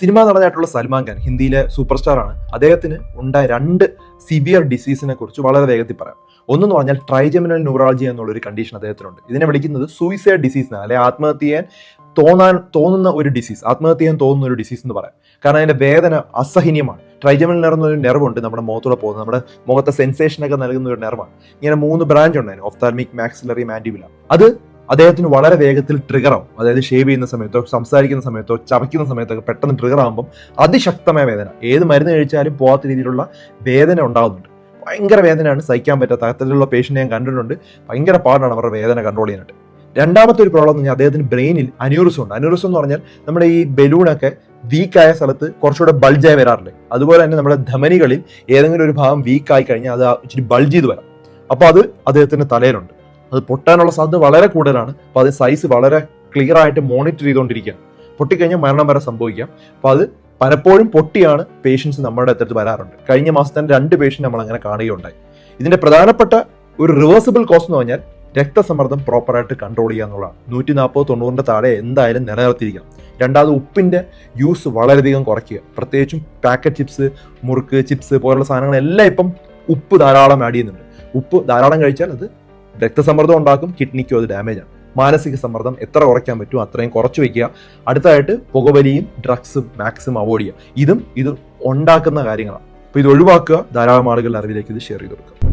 Cinema നടനായിട്ടുള്ള Salman Khan ഹിന്ദിയിലെ super star ആണ്. അദ്ദേഹത്തിന് ഉണ്ടായ രണ്ട് സിവിയർ ഡിസീസിനെ കുറിച്ച് വളരെ വേഗത്തിൽ പറയാം. ഒന്നെന്ന് പറഞ്ഞാൽ ട്രൈജമിനൽ ന്യൂറോളജി എന്നുള്ള ഒരു കണ്ടീഷൻ അദ്ദേഹത്തിനുണ്ട്. ഇതിനെ വിളിക്കുന്നത് സൂയിസൈഡ് ഡിസീസ് എന്നാണ് അല്ലെ ആത്മഹത്യ തോന്നാൻ തോന്നുന്ന ഒരു ഡിസീസ് ആത്മഹത്യ ചെയ്യാൻ തോന്നുന്ന ഒരു ഡിസീസ് എന്ന് പറയാം. കാരണം അതിന്റെ വേദന അസഹനീയമാണ്. ട്രൈജമിനൽ നിറഞ്ഞ ഒരു നെർവുണ്ട് നമ്മുടെ മുഖത്തൂടെ പോകുന്നത്. നമ്മുടെ മുഖത്തെ സെൻസേഷനൊക്കെ നൽകുന്ന ഒരു നെർവാണ് ഇങ്ങനെ മൂന്ന് ബ്രാഞ്ച് ഉണ്ടായിരുന്നു ഓഫ്താൽമിക് മാക്സിലറി മാൻഡിബുല അത് അദ്ദേഹത്തിന് വളരെ വേഗത്തിൽ ട്രിഗർ ആവും. അതായത് ഷേവ് ചെയ്യുന്ന സമയത്തോ സംസാരിക്കുന്ന സമയത്തോ ചവയ്ക്കുന്ന സമയത്തോ പെട്ടെന്ന് ട്രിഗർ ആകുമ്പോൾ അതിശക്തമായ വേദന. ഏത് മരുന്ന് കഴിച്ചാലും പോകാത്ത രീതിയിലുള്ള വേദന ഉണ്ടാകുന്നുണ്ട് ഭയങ്കര വേദനയാണ്. സഹിക്കാൻ പറ്റാത്ത അത്തരത്തിലുള്ള പേഷ്യന്റ് ഞാൻ കണ്ടിട്ടുണ്ട്. ഭയങ്കര പാടാണ് അവരുടെ വേദന കൺട്രോൾ ചെയ്യാനായിട്ട്. രണ്ടാമത്തെ ഒരു പ്രോബ്ലം എന്ന് പറഞ്ഞാൽ അദ്ദേഹത്തിന് ബ്രെയിനിൽ അനൂറിസം ഉണ്ട്. അനൂറിസം എന്ന് പറഞ്ഞാൽ നമ്മുടെ ഈ ബലൂണൊക്കെ വീക്കായ സ്ഥലത്ത് കുറച്ചുകൂടെ ബൾജായി വരാറില്ലേ? അതുപോലെ തന്നെ നമ്മുടെ ധമനികളിൽ ഏതെങ്കിലും ഒരു ഭാഗം വീക്കായി കഴിഞ്ഞാൽ അത് ഇച്ചിരി ബൾജ് ചെയ്ത് വരാം. അപ്പോൾ അത് അദ്ദേഹത്തിന്റെ തലയിലുണ്ട്. അത് പൊട്ടാനുള്ള സാധ്യത വളരെ കൂടുതലാണ്. അപ്പോൾ അത് സൈസ് വളരെ ക്ലിയർ ആയിട്ട് മോണിറ്റർ ചെയ്തുകൊണ്ടിരിക്കുക പൊട്ടിക്കഴിഞ്ഞാൽ മരണം വരെ സംഭവിക്കാം. അപ്പോൾ അത് പലപ്പോഴും പൊട്ടിയാണ് പേഷ്യൻസ് നമ്മുടെ അടുത്ത് വരാറുണ്ട്. കഴിഞ്ഞ മാസത്തെ രണ്ട് പേഷ്യന്റ് നമ്മൾ അങ്ങനെ കാണുകയുണ്ടായി. ഇതിന്റെ പ്രധാനപ്പെട്ട ഒരു റിവേഴ്സിബിൾ കോസ് എന്ന് പറഞ്ഞാൽ രക്തസമ്മർദ്ദം പ്രോപ്പറായിട്ട് കൺട്രോൾ ചെയ്യുക എന്നുള്ളതാണ്. നൂറ്റി നാൽപ്പത് തൊണ്ണൂറിന്റെ താഴെ എന്തായാലും നിലനിർത്തിയിരിക്കണം. രണ്ടാമത് ഉപ്പിന്റെ യൂസ് വളരെയധികം കുറയ്ക്കുക. പ്രത്യേകിച്ചും പാക്കറ്റ് ചിപ്സ് മുറുക്ക് ചിപ്സ് പോലുള്ള സാധനങ്ങളെല്ലാം ഇപ്പം ഉപ്പ് ധാരാളം ആഡ് ചെയ്യുന്നുണ്ട്. ഉപ്പ് ധാരാളം കഴിച്ചാൽ അത് രക്തസമ്മർദ്ദം ഉണ്ടാക്കും കിഡ്നിക്കും അത് ഡാമേജ് ആണ്. മാനസിക സമ്മർദ്ദം എത്ര കുറയ്ക്കാൻ പറ്റും അത്രയും കുറച്ച് വെക്കുക അടുത്തതായിട്ട് പുകവലിയും ഡ്രഗ്സും മാക്സിമം അവോയ്ഡ് ചെയ്യുക. ഇതും ഇത് ഉണ്ടാക്കുന്ന കാര്യങ്ങളാണ്. അപ്പോൾ ഇത് ഒഴിവാക്കുക. ധാരാളം ആളുകളുടെ അറിവിലേക്ക് ഇത് ഷെയർ ചെയ്ത് കൊടുക്കുക.